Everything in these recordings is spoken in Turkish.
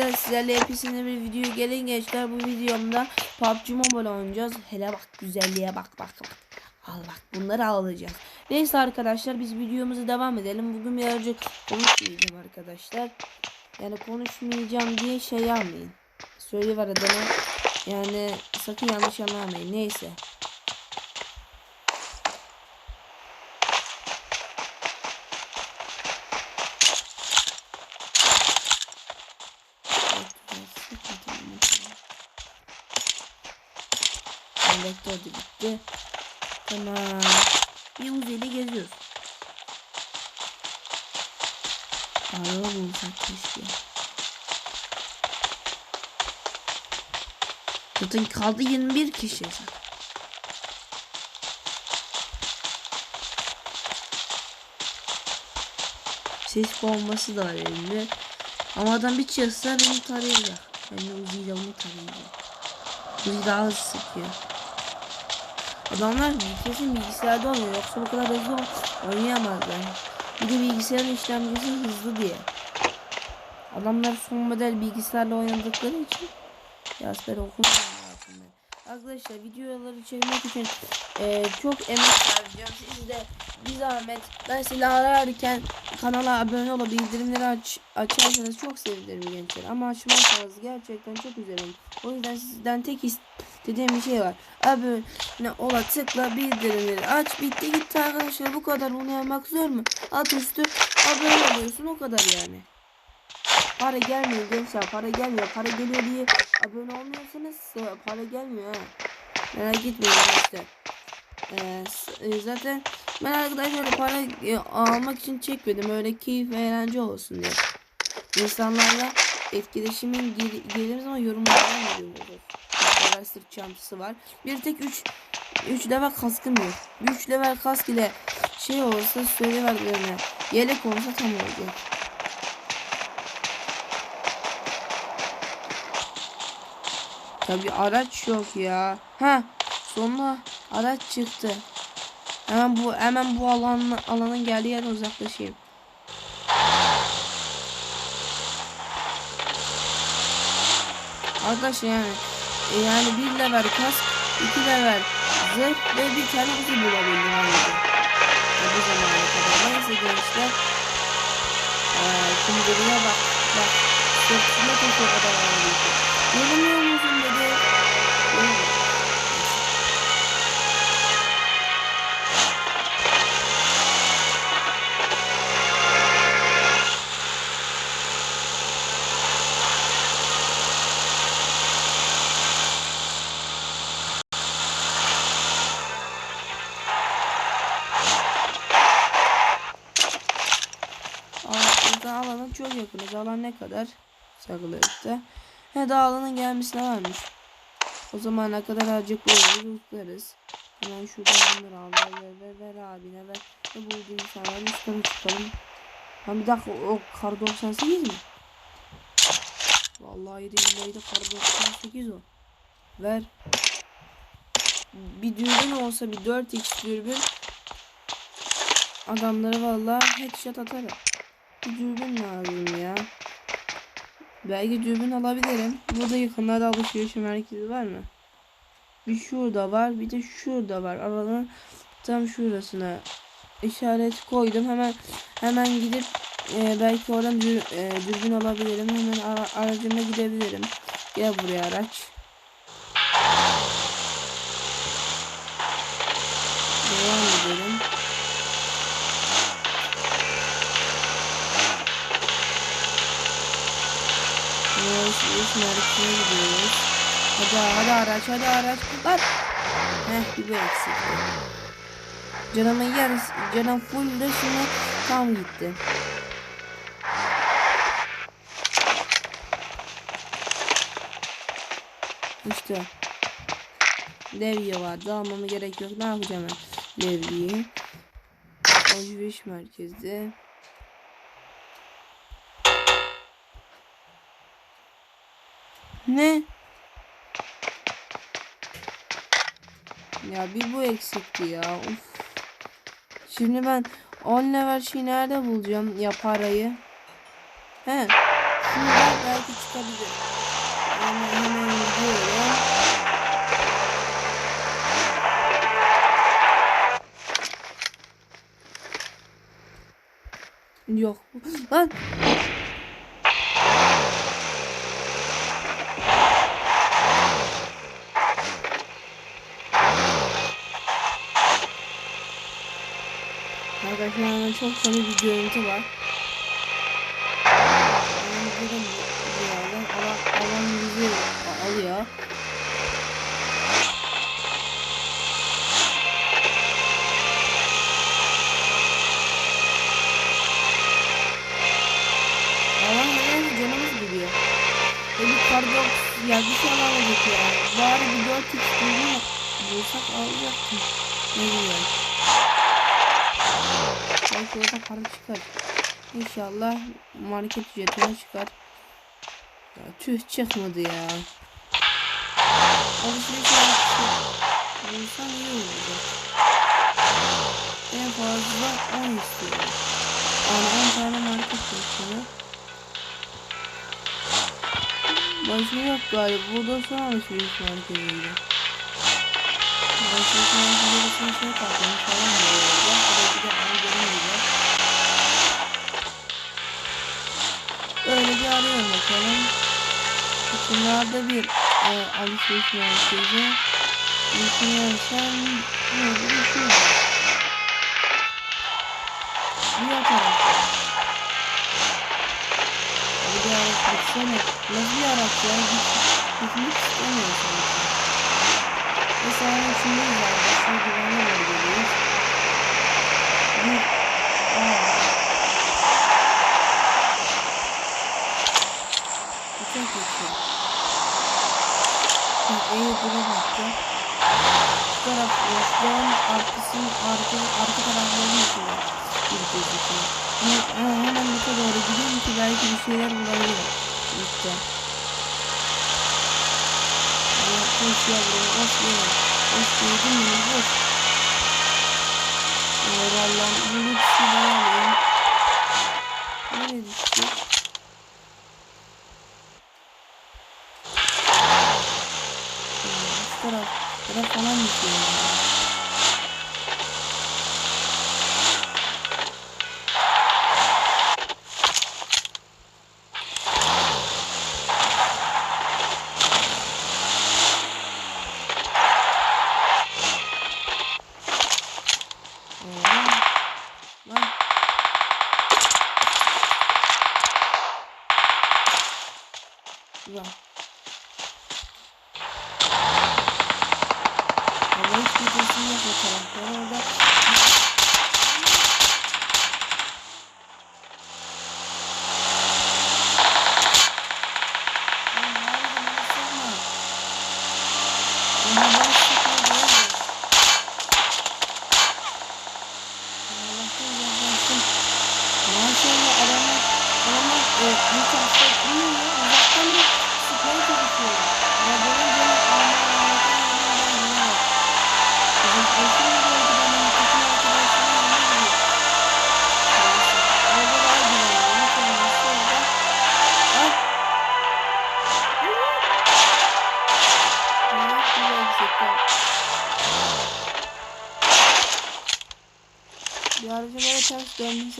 arkadaşlar sizlerle hepsine bir video gelin gençler bu videomda PUBG Mobile oynayacağız. Hele bak güzelliğe bak bak bak. Al bak bunları alacağız. Neyse arkadaşlar biz videomuza devam edelim. Bugün birazcık konuşmayacağım arkadaşlar. Yani konuşmayacağım diye şey yapmayın. Söyleyiver adamı. Yani sakın yanlış anlamayın. Neyse. Vektör de bitti. Tamam. Bir uzayla geziyoruz. Araba bulsak keşke. Zaten kaldı 21 kişi. Ses bombası da var elimde. Ama adam bir çıksa beni tarayacak. Ben de Uzi'yle onu tarayacağım. Uzi daha hızlı sıkıyor. Adamlar kesin bilgisayarda oynuyor. Yoksa bu kadar hızlı oynayamazlar. Bir de bilgisayarın işlemcisi hızlı diye. Adamlar son model bilgisayarla oynadıkları için Yasper okumam. Arkadaşlar videoları çekmek için e, çok emek harcayacağım. Siz de bir zahmet ben silah ararken kanala abone olup bildirimleri aç, açarsanız çok sevinirim gençler. Ama açmazsanız gerçekten çok üzerim. O yüzden sizden tek istediğim bir şey var. Abone ola tıkla bildirimleri aç. Bitti gitti arkadaşlar bu kadar bunu yapmak zor mu? Alt üstü abone oluyorsun o kadar yani. Para gelmiyor gençler para gelmiyor. Para geliyor diye abone olmuyorsanız para gelmiyor ha. Merak etmeyin gençler. Ee, e, zaten ben arkadaşlar para e, almak için çekmedim. Öyle keyif ve eğlence olsun diye. İnsanlarla etkileşimin gel gelir ama yorumlardan geliyor. Böyle sırt çantası var. Bir tek 3 3 level kaskım yok. 3 level kask ile şey olsa söylever birine. Yelek olsa tam olacak. Tabi araç yok ya. Ha, sonra araç çıktı. Hemen bu hemen bu alan alanın geldiği yere uzaklaşayım. Arkadaşlar yani yani bir level kask, iki level zırh ve bir tane kutu bulabildim ayrıca. E, bu zamana kadar. Neyse gençler. Eee kumduruna bak. Bak. Sırtına o kadar ağırlıydı. Görünüyor musun kadar? Saklayıkta. He daha alanın gelmesine varmış. O zamana kadar azıcık böyle tutlarız. Hemen şuradan bunları al. Ver ver ver, abine ver. Ne bulduğun insanların üstüne çıkalım. Ha bir dakika o kar 98 mi? Vallahi billahi de kar 98 o. Ver. Bir dürbün olsa bir 4x dürbün adamları vallahi headshot atarım. Bir dürbün lazım ya. Belki dürbün alabilirim. Burada yakınlarda alışveriş merkezi var mı? Bir şurada var, bir de şurada var. Alanın tam şurasına işaret koydum. Hemen hemen gidip e, belki oradan dür, e, dürbün alabilirim. Hemen ara, aracıma gidebilirim. Gel buraya araç. Devam edelim. Alışveriş merkezine gidiyoruz. Hadi hadi araç hadi araç. Lan. Heh bir bu eksik. Canımın yarısı canım full de şuna tam gitti. İşte. Levye vardı almama gerek yok. Ne yapacağım ben levyeyi? Alışveriş merkezde. Ne? Ya bir bu eksikti ya. Uf. Şimdi ben 10 level şey nerede bulacağım ya parayı? He. Şurada belki çıkabilir. Hemen hemen gidiyorum. Yok. Lan. Arkadaşlar hemen çok komik bir görüntü var. Ben yerden. Alan, alan bizi alıyor. Ya bir şey alamadık ya. Bari bir 4 x bulma bulsak alacaktım. Ne güzel. Belki orada para çıkar. İnşallah market ücretine çıkar. Ya tüh çıkmadı ya. Alışveriş yaptı. Bulsam iyi olurdu. En fazla 10 istiyorum. Yani 10 tane market ücretine. Başka yok galiba. Burada son alışveriş merkeziydi. Alışveriş merkezinde şey kaldı. Falan da orada. Oraya bir de onu görünmeyecek. Öyle bir arıyorum bakalım. Bunlarda bir e, alışveriş merkezi. Düşünüyorsam olur bir şey var. Diğer tarafta. Bir de araç baksana. Nasıl bir araç ya? Hiç, hiç istemiyor sanki. Mesela içindeyiz. Şu güvenli bölgedeyiz. Geçiyor. Şimdi evi buna baktı. Şu taraf Rusların arkasının arka, arka taraflarını yapıyor. Bir gözüküyor. Ama hemen bu doğru gidiyorum ki belki bir şeyler bulabilirim. İşte. Ama hoş yavrum, hoş yavrum. Hoş yedin mi? Hoş. Eyvallah. Bu lüksü ben alayım. Nereye düştü?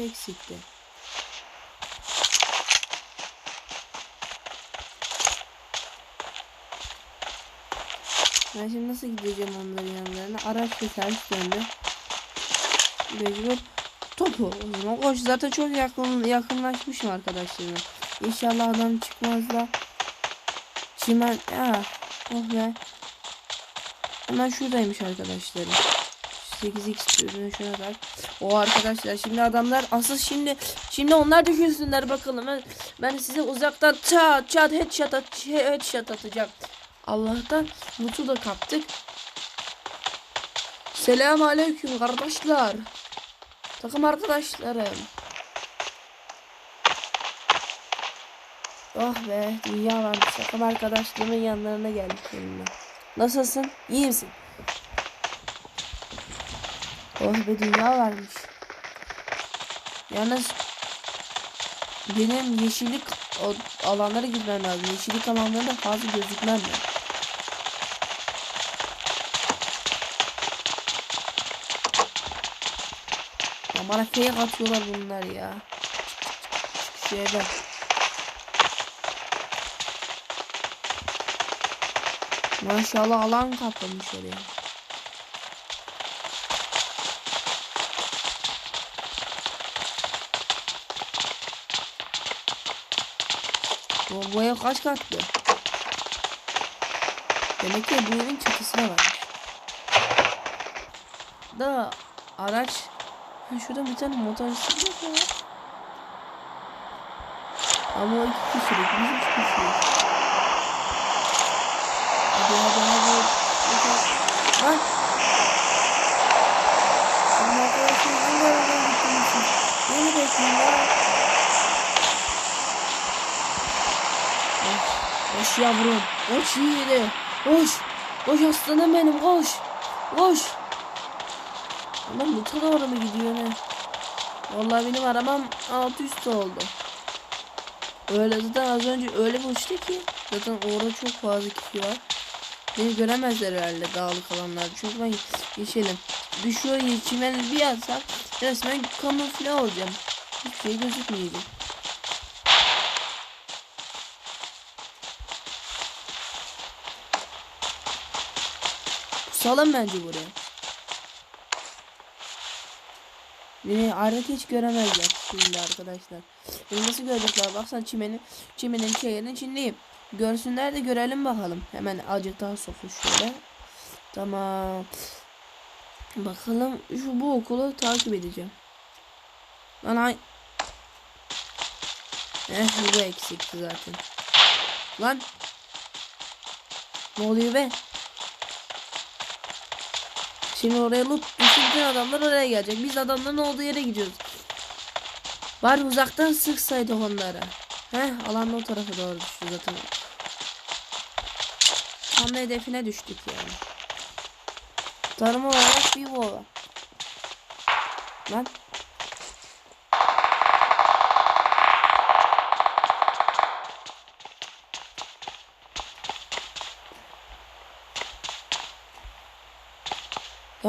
Eksikti. Ben şimdi nasıl gideceğim onların yanlarına? Araç da ters döndü. Mecbur topu o zaman koş. Zaten çok yakın yakınlaşmışım arkadaşlarıma. İnşallah adam çıkmaz da. Çimen ya oh be. Hemen şuradaymış arkadaşlarım. 8x ürünü şuna bak. O arkadaşlar şimdi adamlar asıl şimdi şimdi onlar düşünsünler bakalım. Ben, ben size uzaktan çat çat headshot at, headshot atacağım. Allah'tan mutu da kaptık. Selam aleyküm kardeşler. Takım arkadaşlarım. Oh be dünya varmış. Takım arkadaşlarımın yanlarına geldik benimle. Nasılsın? İyi misin? Oh be dünya varmış. Yalnız benim yeşillik alanlara gitmem lazım. Yeşillik alanlarında fazla gözükmem ben. Ya bana fake atıyorlar bunlar ya. Şu. Maşallah alan kaplamış oraya. Bu, bu ev kaç katlı? Demek ki bu evin çatısına var. Da araç Ha, şurada bir tane motosiklet var. Ama o iki kişilik, biz üç kişiyiz. Hadi hadi hadi. hadi. Lan! Oğlum arkadaşlar hangi aradan gittiniz? Beni bekleyin ya. Koş, yavrum. Koş yiğidim. Koş. Koş aslanım benim koş. Koş. Lan bu ta doğru mu gidiyor ne? Vallahi benim arabam alt üst oldu. Öyle zaten az önce öyle bir uçtu ki. Zaten orada çok fazla kişi var. Beni göremezler herhalde dağlık alanlar. Çünkü ben yeşilim. Düşüyor çimeni bir atsam resmen kamufle olacağım. Hiçbir şey gözükmeyecek. Kusalım bence buraya. Beni ayrıca hiç göremezler şimdi arkadaşlar. Beni nasıl görecekler? Baksana çimenin, çimenin çayırın içindeyim. Görsünler de görelim bakalım. Hemen azıcık daha sokuş şöyle. Tamam. Bakalım şu bu okulu takip edeceğim. Lan ay. Eh bu eksikti zaten. Lan. Ne oluyor be? Şimdi oraya loot bütün adamlar oraya gelecek. Biz adamların olduğu yere gidiyoruz. Bari uzaktan sıksaydık onlara. Heh alanın o tarafa doğru düştü zaten. Tam hedefine düştük yani. Tarım olarak bir bu var.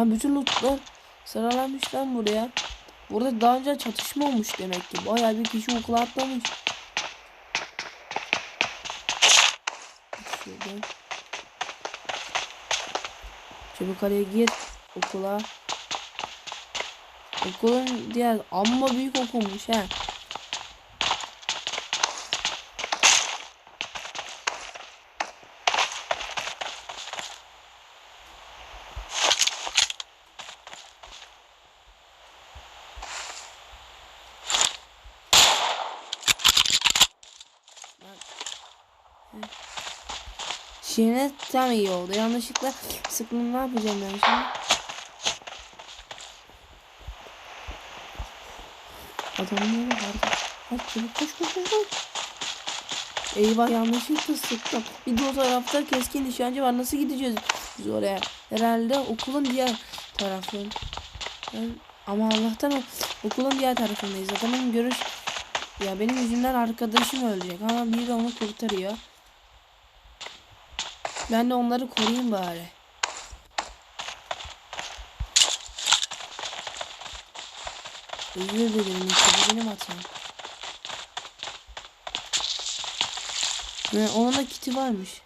Lan. Bütün lootlar sıralanmış lan buraya. Burada daha önce çatışma olmuş demek ki. Bayağı bir kişi okula atlamış. Şuradan. Çabuk araya gir. Okula. Okulun diğer amma büyük okulmuş he. Şimdi tam iyi oldu. Yanlışlıkla sıktım ne yapacağım ben şimdi? Adamlara var. Hadi çabuk koş koş koş koş. Eyvah yanlışlıkla sıktım. Bir de o tarafta keskin nişancı var. Nasıl gideceğiz biz oraya? Herhalde okulun diğer tarafı. Ama Allah'tan okulun diğer tarafındayız. Adamın görüş... Ya benim yüzümden arkadaşım ölecek ama biri onu kurtarıyor. Ben de onları koruyayım bari. Özür dilerim işte benim hatam. Ve onun da kiti varmış.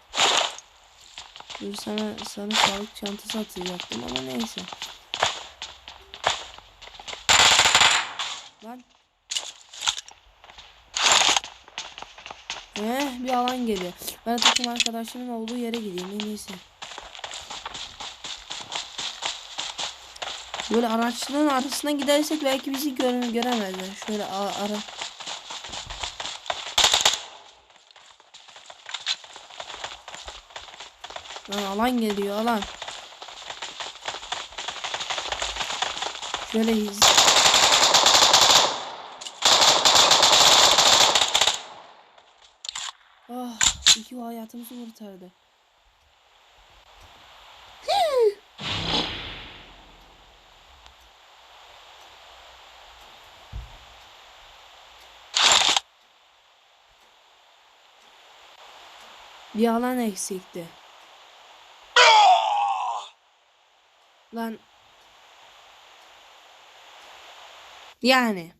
Dur sana sana sağlık çantası atacaktım ama neyse. Lan. Eh bir alan geliyor. Ben takım arkadaşımın olduğu yere gideyim en iyisi. Böyle araçların arasına gidersek belki bizi göre göremezler. Şöyle ara. Lan alan geliyor alan. Şöyle iz. Oh, iki o hayatımızı kurtardı. Bir alan eksikti. Lan. Yani.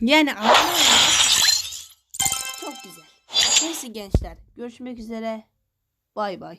Yani alan. Neyse gençler. Görüşmek üzere. Bay bay.